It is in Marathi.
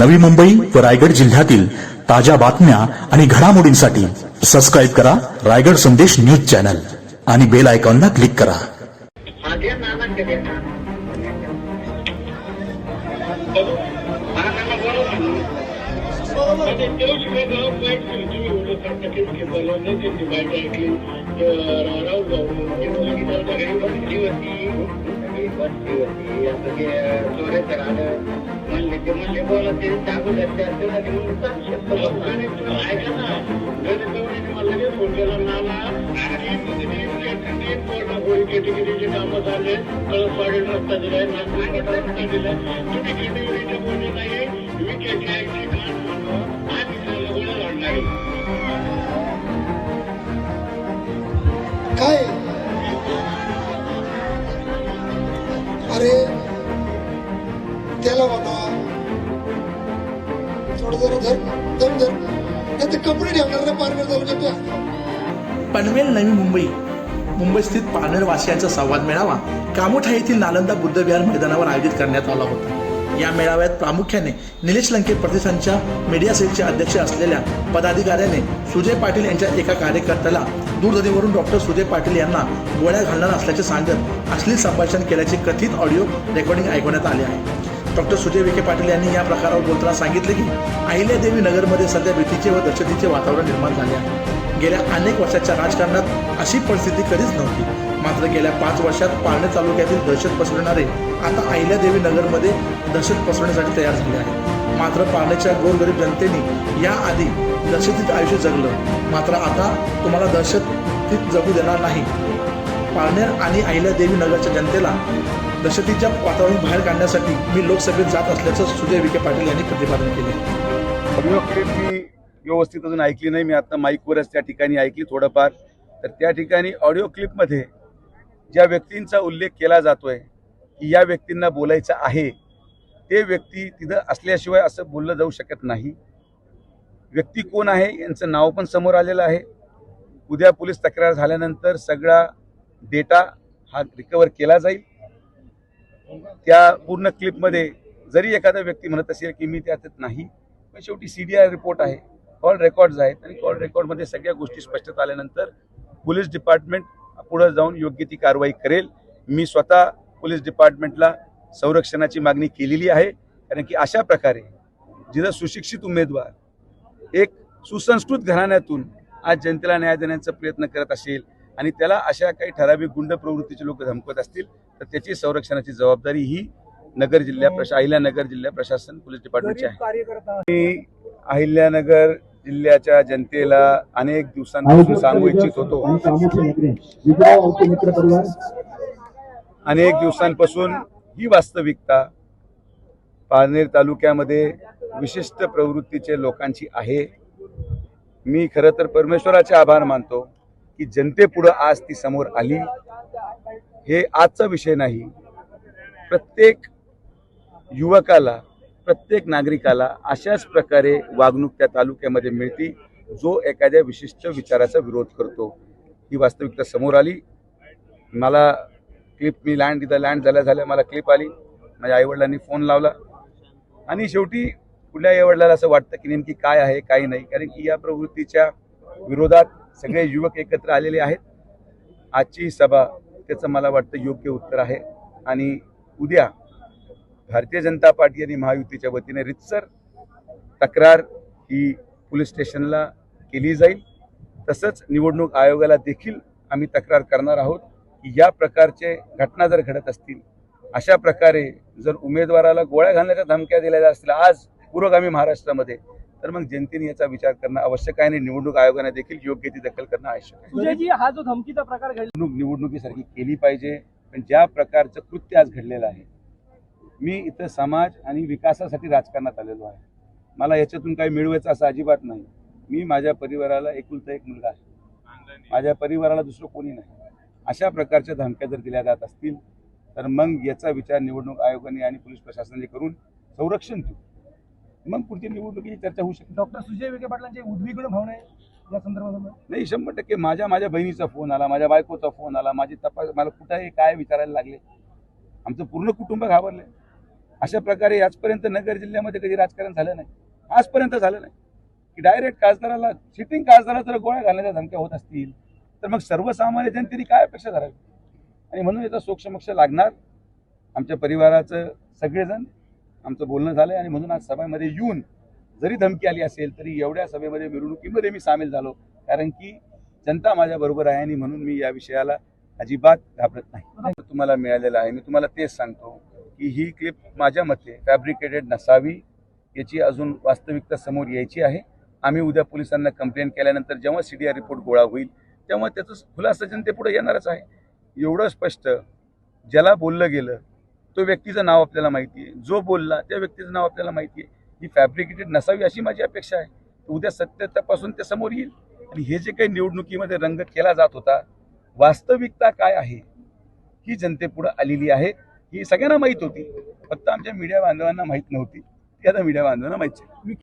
नवी मुंबई व रायगड जिल्ह्यातील ताज्या बातम्या आणि घडामोडींसाठी सबस्क्राईब करा रायगड संदेश न्यूज चॅनल आणि बेल आयकॉनला क्लिक करा. बसली होती ते चोऱ्याचं राहणं म्हणले ते म्हणले बोला ते टाकू द्या त्या म्हणून चालू शकतो ऐका ना मला लगेच फोन नाला आणि केटीगिरीचे कामं झाले कळस रस्ता दिलाय नागपूर रस्ता दिलाय तुम्ही केटीगिरीचे कोणी नाही मी केटीआयची त्याला म्हणा. थोडं जरा धर दम धर. नाही तर कपडे ठेवणार ना पारनेर तालुक्यात पनवेल नवी मुंबई. मुंबईस्थित पारनेर वासियांचा संवाद मेळावा कामोठा येथील नालंदा बुद्धविहार मैदानावर आयोजित करण्यात आला होता. या मेळाव्यात प्रामुख्याने निलेश लंके प्रतिष्ठानच्या मीडिया सेलचे अध्यक्ष असलेल्या पदाधिकाऱ्याने सुजय पाटील यांच्या एका कार्यकर्त्याला दूरध्वनीवरून डॉक्टर सुजय पाटील यांना गोळ्या घालणार असल्याचे सांगत अश्लील संभाषण केल्याचे कथित ऑडिओ रेकॉर्डिंग ऐकवण्यात आले आहे. डॉक्टर सुजय विखे पाटील यांनी या प्रकारावर बोलताना सांगितले की अहिल्यादेवी नगरमध्ये सध्या भीतीचे व दहशतीचे वातावरण निर्माण झाले आहे. गेल्या अनेक वर्षाच्या राजकारणात अशी परिस्थिती कधीच नव्हती. मात्र गेल्या पाच वर्षात पाळणे तालुक्यातील दहशत पसरणारे आता अहिल्यादेवी नगरमध्ये दहशत पसरण्यासाठी तयार झाले आहे मात्र पाळण्याच्या गोरगरीब जनतेने याआधी दहशतीत आयुष्य जगलं. मात्र आता तुम्हाला दहशतीत जगू देणार नाही. पाळणे आणि अहिल्यादेवी नगरच्या जनतेला दहशतीच्या वातावरण बाहेर काढण्यासाठी मी लोकसभेत जात असल्याचं सुजय विखे पाटील यांनी प्रतिपादन केले. ऑडिओ क्लिप मी व्यवस्थित अजून ऐकली नाही. मी आता माईकवरच त्या ठिकाणी ऐकली थोडंफार. तर त्या ठिकाणी ऑडिओ क्लिपमध्ये ज्या व्यक्तींचा उल्लेख केला जातोय की या व्यक्तींना बोलायचं आहे ते व्यक्ती तिथं असल्याशिवाय असं बोललं जाऊ शकत नाही. व्यक्ती कोण आहे यांचं नाव पण समोर आलेलं आहे. उद्या पोलीस तक्रार झाल्यानंतर सगळा डेटा हा रिकवर केला जाईल. त्या पूर्ण क्लिपमध्ये जरी एखादा व्यक्ती म्हणत असेल की मी त्यात नाही पण शेवटी सी डी आर रिपोर्ट आहे कॉल रेकॉर्ड्स आहेत आणि कॉल रेकॉर्डमध्ये सगळ्या गोष्टी स्पष्टता आल्यानंतर पोलीस डिपार्टमेंट पुढे जाऊन योग्य ती कारवाई करेल. मी स्वतः पोलीस डिपार्टमेंटला संरक्षणाची मागणी केलेली आहे. कारण की अशा प्रकारे जिथं सुशिक्षित उमेदवार एक सुसंस्कृत घराण्यातून आज जनतेला न्याय देण्याचा प्रयत्न करत असेल आणि त्याला अशा काही ठराविक गुंड प्रवृत्तीचे लोक धमकत असतील तर त्याची संरक्षणाची जबाबदारी ही नगर जिल्हा प्रशा अहिल्यानगर जिल्हा प्रशासन पोलीस डिपार्टमेंटची आहे. मी अहिल्यानगर जिल्ह्याच्या जनतेला अनेक दिवसांपासून सांगू इच्छित होतो. अनेक दिवसांपासून ही वास्तविकता पारनेर तालुक्यामध्ये विशिष्ट प्रवृत्तीचे लोकांची आहे. मी खरं तर परमेश्वराचे आभार मानतो की जनतेपुढं आज ती समोर आली. हे आजचा विषय नाही. प्रत्येक युवकाला प्रत्येक नागरिकाला अशाच प्रकारे वागणूक त्या तालुक्यामध्ये मिळती जो एखाद्या विशिष्ट विचाराचा विरोध करतो. ही वास्तविकता समोर आली. मला क्लिप मी लँड तिथं लँड झाल्या झाल्या मला क्लिप आली. माझ्या आईवडिलांनी फोन लावला. आणि शेवटी कुठल्या आईवडिलाला असं वाटतं की नेमकी काय आहे काय नाही? कारण की या प्रवृत्तीच्या विरोधात सगळे युवक एकत्र आलेले आहेत. आजची सभा त्याचं मला वाटतं योग्य उत्तर आहे. आणि उद्या भारतीय जनता पार्टी आणि महायुतीच्या वतीने रितसर तक्रार ही पोलीस स्टेशनला केली जाईल. तसंच निवडणूक आयोगाला देखील आम्ही तक्रार करणार आहोत की या प्रकारचे घटना जर घडत असतील अशा प्रकारे जर उमेदवाराला गोळ्या घालण्याच्या धमक्या दिल्या जात असतील आज पुरोगामी महाराष्ट्रामध्ये तर मग जनतेने याचा विचार करणं आवश्यक आहे आणि निवडणूक आयोगाने देखील योग्य ती दखल करणं आवश्यक आहे. हा जो धमकीचा प्रकार निवडणुकीसारखी केली पाहिजे पण ज्या प्रकारचं कृत्य आज घडलेलं आहे मी इथं समाज आणि विकासासाठी राजकारणात आलेलो आहे. मला याच्यातून काही मिळवायचं असं अजिबात नाही. मी माझ्या परिवाराला एकुलता एक मुलगा आहे. माझ्या परिवाराला दुसरं कोणी नाही. अशा प्रकारच्या धमक्या जर दिल्या जात असतील तर मग याचा विचार निवडणूक आयोगाने आणि पोलीस प्रशासनाने करून संरक्षण देऊ. मग पुढची निवडणुकीची चर्चा होऊ शकते. डॉक्टर सुजय विखे पाटलांची उद्विग्न भावना आहे या संदर्भात? नाही शंभर टक्के माझ्या माझ्या बहिणीचा फोन आला माझ्या बायकोचा फोन आला माझी तपास मला कुठे काय विचारायला लागले. आमचं पूर्ण कुटुंब घाबरले अशा प्रकारे आजपर्यंत नगर जिल्ह्यामध्ये कधी राजकारण झालं नाही. आजपर्यंत झालं नाही. की डायरेक्ट खासदाराला सिटिंग खासदाराला जर गोळ्या घालण्याच्या धमक्या होत असतील तर मग सर्वसामान्य जनतेने काय अपेक्षा धरावी? आणि म्हणून याचा सोक्षमक्ष लागणार. आमच्या परिवाराचं सगळेजण आमचं बोलणं झालंय आणि म्हणून आज सभेमध्ये येऊन जरी धमकी आली असेल तरी एवढ्या सभेमध्ये मिरवणुकीमध्ये मी सामील झालो. कारण की जनता माझ्या बरोबर आहे आणि म्हणून मी या विषयाला अजिबात घाबरत नाही. तुम्हाला मिळालेलं आहे. मी तुम्हाला तेच सांगतो. की ही क्लिप माझ्या मते फॅब्रिकेटेड नसावी याची अजून वास्तविकता समोर यायची आहे. आम्ही उद्या पोलिसांना कंप्लेंट केल्यानंतर जेव्हा सी डी आर रिपोर्ट गोळा होईल तेव्हा त्याचं खुलासा जनतेपुढे येणारच आहे. एवढं स्पष्ट ज्याला बोललं गेलं तो व्यक्तीचं नाव आपल्याला माहिती आहे. जो बोलला त्या व्यक्तीचं नाव आपल्याला माहिती आहे. ही फॅब्रिकेटेड नसावी अशी माझी अपेक्षा आहे. उद्या सत्य तपासून ते समोर येईल. आणि हे जे काही निवडणुकीमध्ये रंग केला जात होता वास्तविकता काय आहे ही जनतेपुढं आलेली आहे. ही सगळ्यांना माहीत होती. फक्त आमच्या मीडिया बांधवांना माहीत नव्हती. ती आता मीडिया बांधवांना माहीत आहे.